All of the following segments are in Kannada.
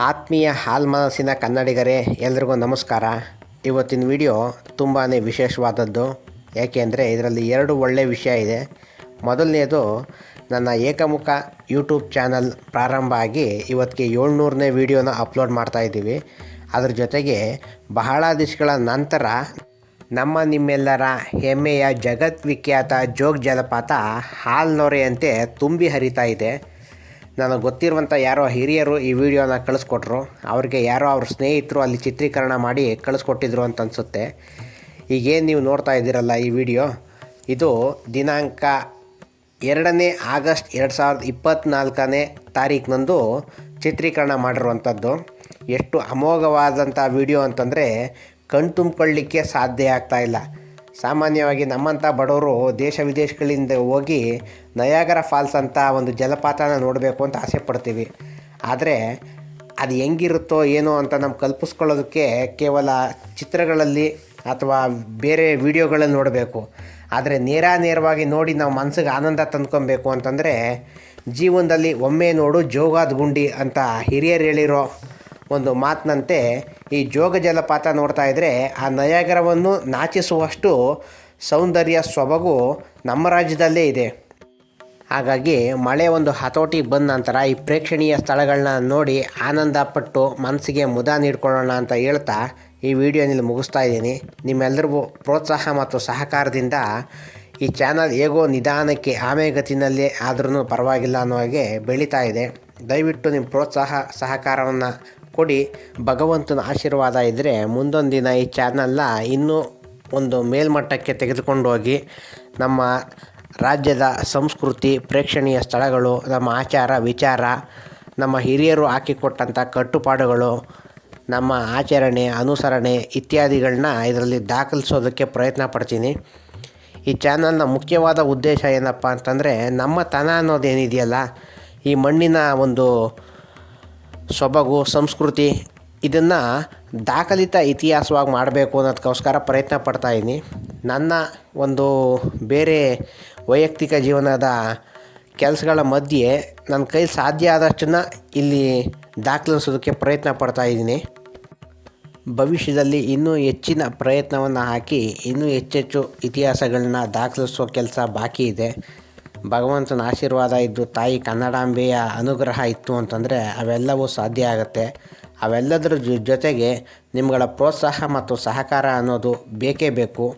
ಆತ್ಮೀಯ ಹಾಲ್ಮನಸ್ಸಿನ ಕನ್ನಡಿಗರೇ, ಎಲ್ರಿಗೂ ನಮಸ್ಕಾರ. ಇವತ್ತಿನ ವಿಡಿಯೋ ತುಂಬಾ ವಿಶೇಷವಾದದ್ದು. ಯಾಕೆಂದರೆ ಇದರಲ್ಲಿ ಎರಡು ಒಳ್ಳೆಯ ವಿಷಯ ಇದೆ. ಮೊದಲನೇದು, ನನ್ನ ಏಕಮುಖ ಯೂಟ್ಯೂಬ್ ಚಾನಲ್ ಪ್ರಾರಂಭ ಆಗಿ ಇವತ್ತಿಗೆ ಏಳ್ನೂರನೇ ವಿಡಿಯೋನ ಅಪ್ಲೋಡ್ ಮಾಡ್ತಾ ಇದ್ದೀವಿ. ಅದ್ರ ಜೊತೆಗೆ ಬಹಳ ದಿವಸಗಳ ನಂತರ ನಮ್ಮ ನಿಮ್ಮೆಲ್ಲರ ಹೆಮ್ಮೆಯ ಜಗದ್ವಿಖ್ಯಾತ ಜೋಗ ಜಲಪಾತ ಹಾಲ್ನೊರೆಯಂತೆ ತುಂಬಿ ಹರಿತಾ ಇದೆ. ನನಗೆ ಗೊತ್ತಿರುವಂಥ ಯಾರೋ ಹಿರಿಯರು ಈ ವಿಡಿಯೋನ ಕಳಿಸ್ಕೊಟ್ರು. ಅವ್ರಿಗೆ ಯಾರೋ ಅವ್ರ ಸ್ನೇಹಿತರು ಅಲ್ಲಿ ಚಿತ್ರೀಕರಣ ಮಾಡಿ ಕಳಿಸ್ಕೊಟ್ಟಿದ್ರು ಅಂತ ಅನಿಸುತ್ತೆ. ಈಗೇನು ನೀವು ನೋಡ್ತಾ ಇದ್ದೀರಲ್ಲ ಈ ವಿಡಿಯೋ? ಇದು ದಿನಾಂಕ ಎರಡನೇ ಆಗಸ್ಟ್ ಎರಡು ಸಾವಿರದ ಇಪ್ಪತ್ತ್ನಾಲ್ಕನೇ ತಾರೀಕಿನಂದು ಚಿತ್ರೀಕರಣ ಮಾಡಿರುವಂಥದ್ದು. ಎಷ್ಟು ಅಮೋಘವಾದಂಥ ವಿಡಿಯೋ ಅಂತಂದರೆ ಕಣ್ ತುಂಬಿಕೊಳ್ಳಿಕ್ಕೆ ಸಾಧ್ಯ ಆಗ್ತಾ ಇಲ್ಲ. ಸಾಮಾನ್ಯವಾಗಿ ನಮ್ಮಂಥ ಬಡವರು ದೇಶ ವಿದೇಶಗಳಿಂದ ಹೋಗಿ ನಯಾಗರ ಫಾಲ್ಸ್ ಅಂತ ಒಂದು ಜಲಪಾತನ ನೋಡಬೇಕು ಅಂತ ಆಸೆ ಪಡ್ತೀವಿ. ಆದರೆ ಅದು ಹೆಂಗಿರುತ್ತೋ ಏನೋ ಅಂತ ನಮ್ಮ ಕಲ್ಪಿಸ್ಕೊಳ್ಳೋದಕ್ಕೆ ಕೇವಲ ಚಿತ್ರಗಳಲ್ಲಿ ಅಥವಾ ಬೇರೆ ವಿಡಿಯೋಗಳಲ್ಲಿ ನೋಡಬೇಕು. ಆದರೆ ನೇರ ನೇರವಾಗಿ ನೋಡಿ ನಾವು ಮನಸ್ಸಿಗೆ ಆನಂದ ತಂದ್ಕೊಬೇಕು ಅಂತಂದರೆ ಜೀವನದಲ್ಲಿ ಒಮ್ಮೆ ನೋಡು ಜೋಗಾದ ಗುಂಡಿ ಅಂತ ಹಿರಿಯರು ಹೇಳಿರೋ ಒಂದು ಮಾತಿನಂತೆ ಈ ಜೋಗ ಜಲಪಾತ ನೋಡ್ತಾ ಇದ್ದರೆ ಆ ನಯಾಗರವನ್ನು ನಾಚಿಸುವಷ್ಟು ಸೌಂದರ್ಯ ಸೊಬಗು ನಮ್ಮ ರಾಜ್ಯದಲ್ಲೇ ಇದೆ. ಹಾಗಾಗಿ ಮಳೆ ಒಂದು ಹತೋಟಿಗೆ ಬಂದ ನಂತರ ಈ ಪ್ರೇಕ್ಷಣೀಯ ಸ್ಥಳಗಳನ್ನ ನೋಡಿ ಆನಂದ ಪಟ್ಟು ಮನಸ್ಸಿಗೆ ಮುದ ನೀಡ್ಕೊಳ್ಳೋಣ ಅಂತ ಹೇಳ್ತಾ ಈ ವಿಡಿಯೋನಲ್ಲಿ ಮುಗಿಸ್ತಾ ಇದ್ದೀನಿ. ನಿಮ್ಮೆಲ್ಲರಿಗೂ ಪ್ರೋತ್ಸಾಹ ಮತ್ತು ಸಹಕಾರದಿಂದ ಈ ಚಾನಲ್ ಹೇಗೋ ನಿಧಾನಕ್ಕೆ ಆಮೆಗತಿನಲ್ಲೇ ಆದ್ರೂ ಪರವಾಗಿಲ್ಲ ಅನ್ನೋ ಹಾಗೆ ಬೆಳೀತಾ ಇದೆ. ದಯವಿಟ್ಟು ನಿಮ್ಮ ಪ್ರೋತ್ಸಾಹ, ಸಹಕಾರವನ್ನು ಕೊಡಿ. ಭಗವಂತನ ಆಶೀರ್ವಾದ ಇದ್ದರೆ ಮುಂದೊಂದು ದಿನ ಈ ಚಾನಲ್ನ ಇನ್ನೂ ಒಂದು ಮೇಲ್ಮಟ್ಟಕ್ಕೆ ತೆಗೆದುಕೊಂಡು ಹೋಗಿ ನಮ್ಮ ರಾಜ್ಯದ ಸಂಸ್ಕೃತಿ, ಪ್ರೇಕ್ಷಣೀಯ ಸ್ಥಳಗಳು, ನಮ್ಮ ಆಚಾರ, ವಿಚಾರ, ನಮ್ಮ ಹಿರಿಯರು ಹಾಕಿಕೊಟ್ಟಂಥ ಕಟ್ಟುಪಾಡುಗಳು, ನಮ್ಮ ಆಚರಣೆ, ಅನುಸರಣೆ ಇತ್ಯಾದಿಗಳನ್ನ ಇದರಲ್ಲಿ ದಾಖಲಿಸೋದಕ್ಕೆ ಪ್ರಯತ್ನ ಪಡ್ತೀನಿ. ಈ ಚಾನಲ್ನ ಮುಖ್ಯವಾದ ಉದ್ದೇಶ ಏನಪ್ಪ ಅಂತಂದರೆ ನಮ್ಮ ತನ ಅನ್ನೋದೇನಿದೆಯಲ್ಲ, ಈ ಮಣ್ಣಿನ ಒಂದು ಸೊಬಗು, ಸಂಸ್ಕೃತಿ ಇದನ್ನು ದಾಖಲಿತ ಇತಿಹಾಸವಾಗಿ ಮಾಡಬೇಕು ಅನ್ನೋದಕ್ಕೋಸ್ಕರ ಪ್ರಯತ್ನ ಪಡ್ತಾ ಇದ್ದೀನಿ ನನ್ನ ಒಂದು ಬೇರೆ ವೈಯಕ್ತಿಕ ಜೀವನದ ಕೆಲಸಗಳ ಮಧ್ಯೆ ನನ್ನ ಕೈಲಿ ಸಾಧ್ಯ ಆದಷ್ಟನ್ನು ಇಲ್ಲಿ ದಾಖಲಿಸೋದಕ್ಕೆ ಪ್ರಯತ್ನ ಪಡ್ತಾ ಇದ್ದೀನಿ ಭವಿಷ್ಯದಲ್ಲಿ ಇನ್ನೂ ಹೆಚ್ಚಿನ ಪ್ರಯತ್ನವನ್ನು ಹಾಕಿ ಇನ್ನೂ ಹೆಚ್ಚೆಚ್ಚು ಇತಿಹಾಸಗಳನ್ನ ದಾಖಲಿಸೋ ಕೆಲಸ ಬಾಕಿ ಇದೆ. ಭಗವಂತನ ಆಶೀರ್ವಾದ ಇದ್ದು ತಾಯಿ ಕನ್ನಡಾಂಬೆಯ ಅನುಗ್ರಹ ಇತ್ತು ಅಂತಂದರೆ ಅವೆಲ್ಲವೂ ಸಾಧ್ಯ ಆಗುತ್ತೆ. ಅವೆಲ್ಲದರ ಜೊತೆಗೆ ನಿಮ್ಗಳ ಪ್ರೋತ್ಸಾಹ ಮತ್ತು ಸಹಕಾರ ಅನ್ನೋದು ಬೇಕೇ ಬೇಕು.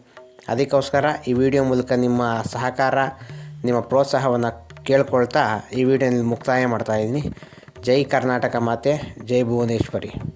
ಅದಕ್ಕೋಸ್ಕರ ಈ ವಿಡಿಯೋ ಮೂಲಕ ನಿಮ್ಮ ಸಹಕಾರ, ನಿಮ್ಮ ಪ್ರೋತ್ಸಾಹವನ್ನು ಕೇಳ್ಕೊಳ್ತಾ ಈ ವಿಡಿಯೋನಲ್ಲಿ ಮುಕ್ತಾಯ ಮಾಡ್ತಾಯಿದ್ದೀನಿ ಜೈ ಕರ್ನಾಟಕ ಮಾತೆ, ಜೈ ಭುವನೇಶ್ವರಿ.